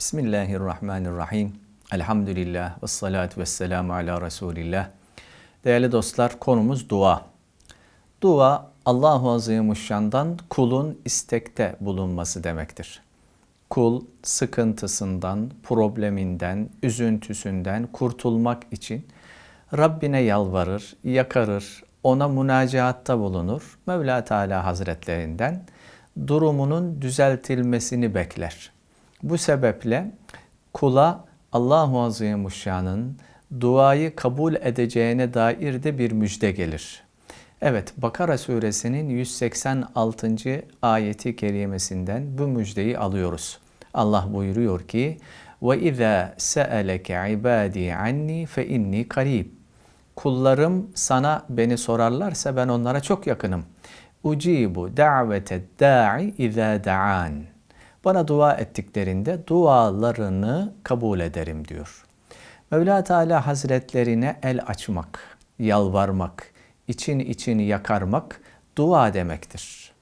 Bismillahirrahmanirrahim. Elhamdülillah ve salatu ve selamu ala Resulillah. Değerli dostlar konumuz dua. Dua Allahu Azimuşşan'dan kulun istekte bulunması demektir. Kul sıkıntısından, probleminden, üzüntüsünden kurtulmak için Rabbine yalvarır, yakarır, ona münacaatta bulunur. Mevla Teala Hazretlerinden durumunun düzeltilmesini bekler. Bu sebeple kula Allahu Azimuşşan'ın duayı kabul edeceğine dair de bir müjde gelir. Evet, Bakara suresinin 186. ayeti kerimesinden bu müjdeyi alıyoruz. Allah buyuruyor ki: "Ve izâ se'eleke ibâdî anni fe inni karib." Kullarım sana beni sorarlarsa ben onlara çok yakınım. Ucibu da'vete da'i izâ da'an. Bana dua ettiklerinde dualarını kabul ederim diyor. Mevla Teala Hazretlerine el açmak, yalvarmak, için için yakarmak dua demektir.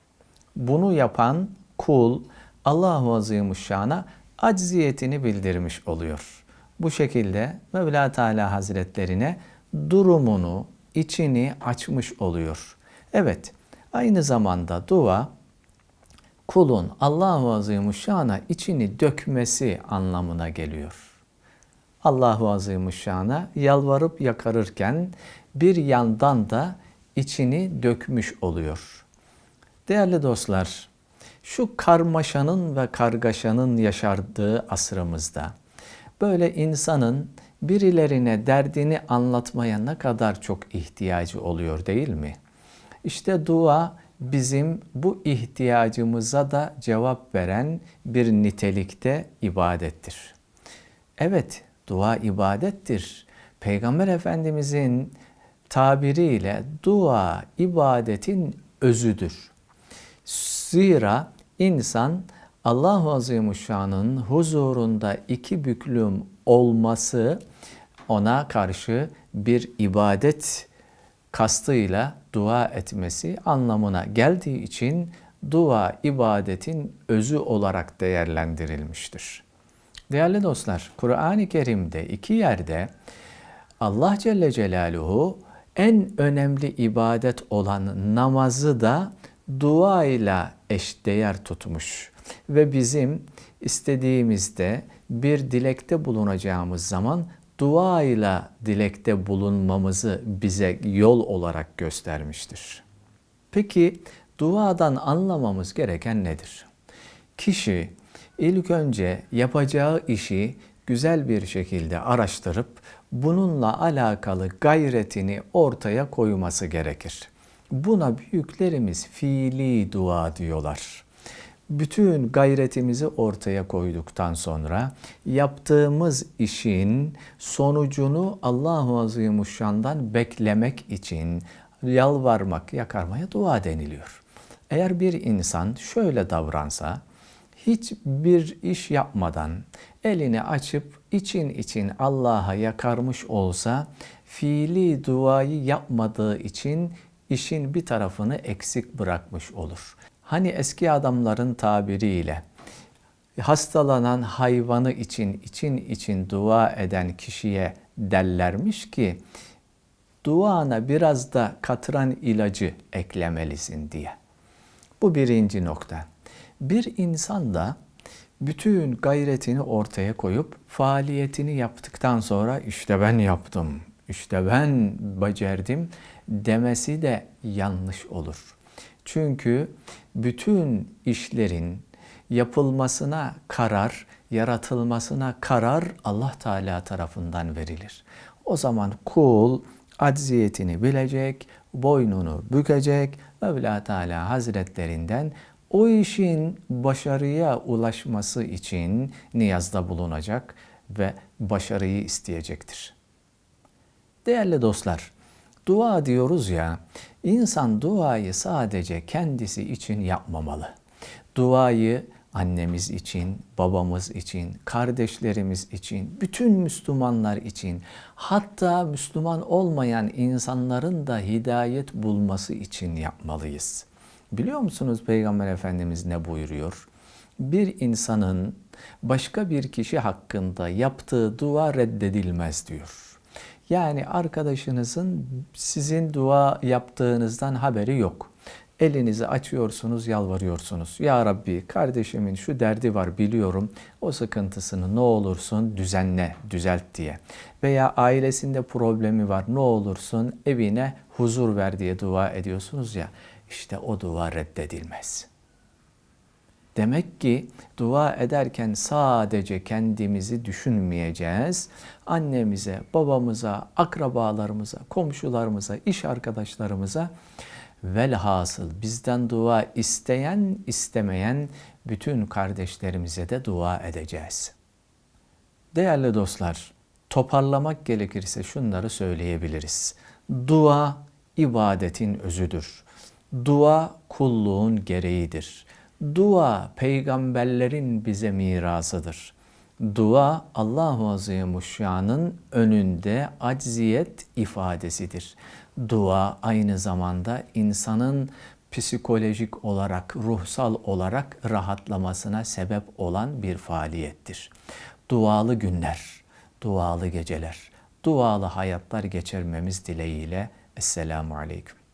Bunu yapan kul Allahu Azimuşşan'a acziyetini bildirmiş oluyor. Bu şekilde Mevla Teala Hazretlerine durumunu, içini açmış oluyor. Evet, aynı zamanda dua kulun Allahu Azimuşşan'a içini dökmesi anlamına geliyor. Allahu Azimuşşan'a yalvarıp yakarırken bir yandan da içini dökmüş oluyor. Değerli dostlar, şu karmaşanın ve kargaşanın yaşardığı asrımızda böyle insanın birilerine derdini anlatmaya ne kadar çok ihtiyacı oluyor değil mi? İşte dua bizim bu ihtiyacımıza da cevap veren bir nitelikte ibadettir. Evet, dua ibadettir. Peygamber Efendimizin tabiriyle dua ibadetin özüdür. Zira insan Allahu Azimuşşan'ın huzurunda iki büklüm olması ona karşı bir ibadet kastıyla dua etmesi anlamına geldiği için dua ibadetin özü olarak değerlendirilmiştir. Değerli dostlar, Kur'an-ı Kerim'de iki yerde Allah Celle Celaluhu en önemli ibadet olan namazı da dua ile eşdeğer tutmuş ve bizim istediğimizde bir dilekte bulunacağımız zaman dua ile dilekte bulunmamızı bize yol olarak göstermiştir. Peki duadan anlamamız gereken nedir? Kişi ilk önce yapacağı işi güzel bir şekilde araştırıp bununla alakalı gayretini ortaya koyması gerekir. Buna büyüklerimiz fiili dua diyorlar. Bütün gayretimizi ortaya koyduktan sonra yaptığımız işin sonucunu Allahu Azimuşşan'dan beklemek için yalvarmak, yakarmaya dua deniliyor. Eğer bir insan şöyle davransa, hiçbir iş yapmadan elini açıp için için Allah'a yakarmış olsa fiili duayı yapmadığı için işin bir tarafını eksik bırakmış olur. Hani eski adamların tabiriyle hastalanan hayvanı için için için dua eden kişiye derlermiş ki duana biraz da katran ilacı eklemelisin diye. Bu birinci nokta. Bir insan da bütün gayretini ortaya koyup faaliyetini yaptıktan sonra işte ben yaptım, işte ben becerdim demesi de yanlış olur. Çünkü bütün işlerin yapılmasına karar, yaratılmasına karar Allah Teala tarafından verilir. O zaman kul acziyetini bilecek, boynunu bükecek, Mevla Teala Hazretlerinden o işin başarıya ulaşması için niyazda bulunacak ve başarıyı isteyecektir. Değerli dostlar, dua diyoruz ya, insan duayı sadece kendisi için yapmamalı. Duayı annemiz için, babamız için, kardeşlerimiz için, bütün Müslümanlar için, hatta Müslüman olmayan insanların da hidayet bulması için yapmalıyız. Biliyor musunuz Peygamber Efendimiz ne buyuruyor? Bir insanın başka bir kişi hakkında yaptığı dua reddedilmez diyor. Yani arkadaşınızın sizin dua yaptığınızdan haberi yok. Elinizi açıyorsunuz, yalvarıyorsunuz. Ya Rabbi kardeşimin şu derdi var biliyorum. O sıkıntısını ne olursun düzenle, düzelt diye. Veya ailesinde problemi var ne olursun evine huzur ver diye dua ediyorsunuz ya. İşte o dua reddedilmez. Demek ki dua ederken sadece kendimizi düşünmeyeceğiz. Annemize, babamıza, akrabalarımıza, komşularımıza, iş arkadaşlarımıza velhasıl bizden dua isteyen, istemeyen bütün kardeşlerimize de dua edeceğiz. Değerli dostlar, toparlamak gerekirse şunları söyleyebiliriz. Dua ibadetin özüdür. Dua kulluğun gereğidir. Dua peygamberlerin bize mirasıdır. Dua Allahu Azimuşşan'ın önünde acziyet ifadesidir. Dua aynı zamanda insanın psikolojik olarak, ruhsal olarak rahatlamasına sebep olan bir faaliyettir. Dualı günler, dualı geceler, dualı hayatlar geçirmemiz dileğiyle. Esselamu Aleyküm.